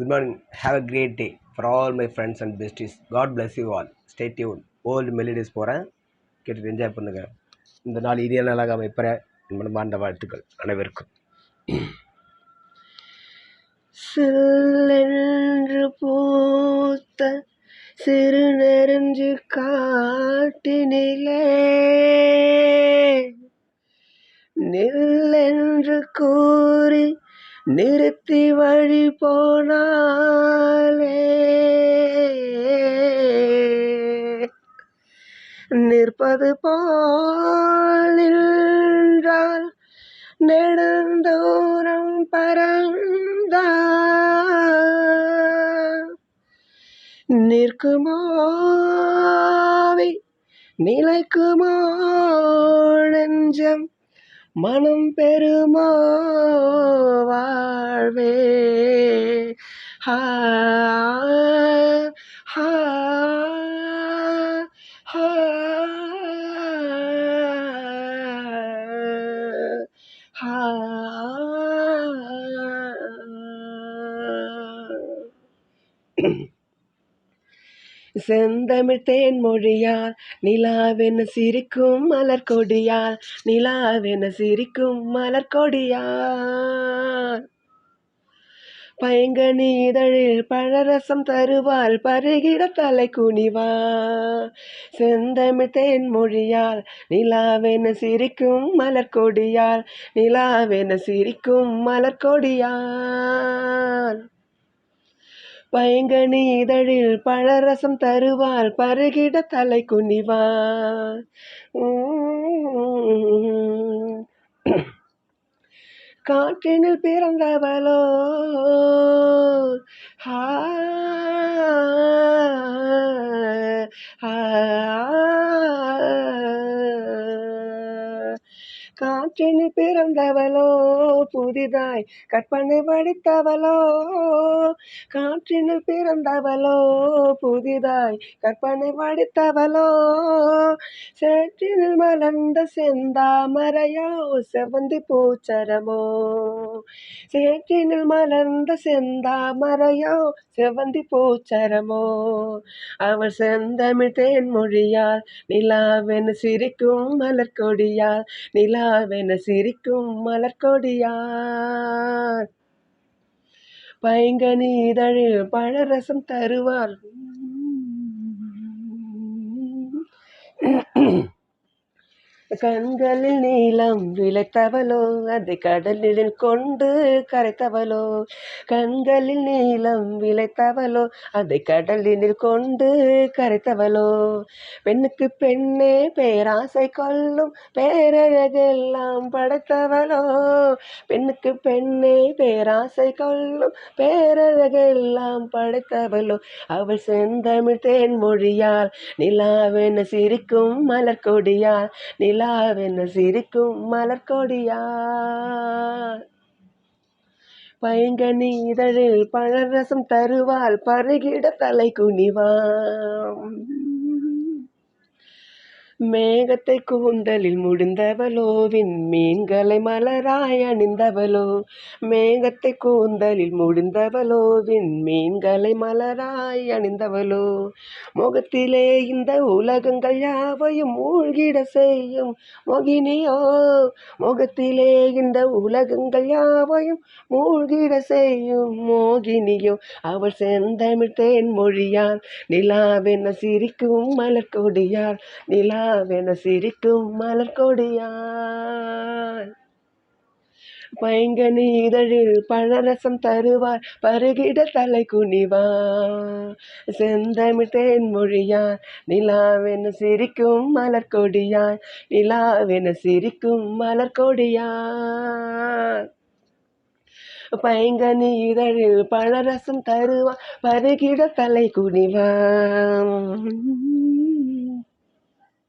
Good morning have a great day for all my friends and besties God bless you all Stay tuned. Old melodies போகிறேன் கேட்டுட்டு enjoy பண்ணுங்க. இந்த நாள் இதே நாளாக அமைப்பற என் மனமார்ந்த வாழ்த்துக்கள் அனைவருக்கும். சில்லென்று பூத்த சிறு நெருஞ்சு காட்டினிலே நில்லென்று கூறி நிறுத்தி வழி போனாலே. நிற்பது போல் நின்றால் நெடுந்தூரம் பறந்தார் நிற்குமோவி நிலைக்குமோ நெஞ்சம் மனம் பெறுமோ? வாழ்வே. ஹா ஹா ஹா. ஹா. செந்தமிழ் தேன் மொழியால் நிலாவென சிரிக்கும் மலர் கொடியால் நிலாவென சிரிக்கும் மலர் கொடியால். பயங்கனி இதழில் பழரசம் தருவாள் பருகிட தலை குனிவா செந்தமிழ் தேன் மொழியால் நிலாவென சிரிக்கும் மலர் கொடியால் நிலாவென சிரிக்கும் மலர் கொடியால். பைங்கனி இதழில் பழரசம் தருவாள் பருகிட தலை குனிவாள் காற்றினில் பிறந்தவளோ ஹா காற்றினில் பிறந்தவளோ புதிதாய் கற்பனை படித்தவளோ காற்றினில் பிறந்தவளோ புதிதாய் கற்பனை படித்தவளோ. சேற்றினில் மலர்ந்த செந்தாமரையோ செவந்தி பூச்சரமோ. சேற்றினில் மலர்ந்த செந்தாமரையோ செவந்தி பூச்சரமோ. அவள் செந்தமிழ் தேன்மொழியால் நிலாவென சிரிக்கும் மலர் கொடியால் நிலாவென சிரிக்கும் மலர்கொடியார் பைங்கனி இதழில் பழரசம் தருவார். கண்களில் நீளம் விளைத்தவளோ அதை கடலில் கொண்டு கரைத்தவளோ. கண்களில் நீளம் விளைத்தவளோ அதை கடலில் கொண்டு கரைத்தவளோ. பெண்ணுக்கு பெண்ணே பேராசை கொள்ளும் பேரழகெல்லாம் படைத்தவளோ. பெண்ணுக்கு பெண்ணே பேராசை கொள்ளும் பேரழகெல்லாம் படைத்தவளோ. அவள் செந்தமிழ் தேன் மொழியால் நிலாவென சிரிக்கும் மலர் கொடியால் நிலாவென சிரிக்கும் மலர் கொடியால் பைங்கனி இதழில் பழரசம் தருவாள் பருகிட தலை குனிவாம். மேகத்தை கூந்தலில் முடிந்தவளோ விண்மீன்களை மலராய் அணிந்தவளோ மேகத்தை கூந்தலில் முடிந்தவளோ விண்மீன்களை மலராய் அணிந்தவளோ முகத்திலே இந்த உலகங்கள் யாவையும் மூழ்கிட செய்யும் மொகினியோ முகத்திலே இந்த உலகங்கள் யாவையும் மூழ்கிட செய்யும் மோகினியோ அவள் செந்தமிழ் தேன் மொழியார் நிலாவென சிரிக்கும் மலர்கொடியார் நிலா வென சிரிக்கும் மலர்கொடியான் பைங்கனி இதழில் பழரசம் தருவார் பருகிட தலை குனிவா செந்தமிழ்தேன் மொழியார் நிலாவென சிரிக்கும் மலர்கொடியாய் நிலாவென சிரிக்கும் மலர்கொடியார் பைங்கனி இதழில் பழரசம் தருவா பருகிட தலை குனிவா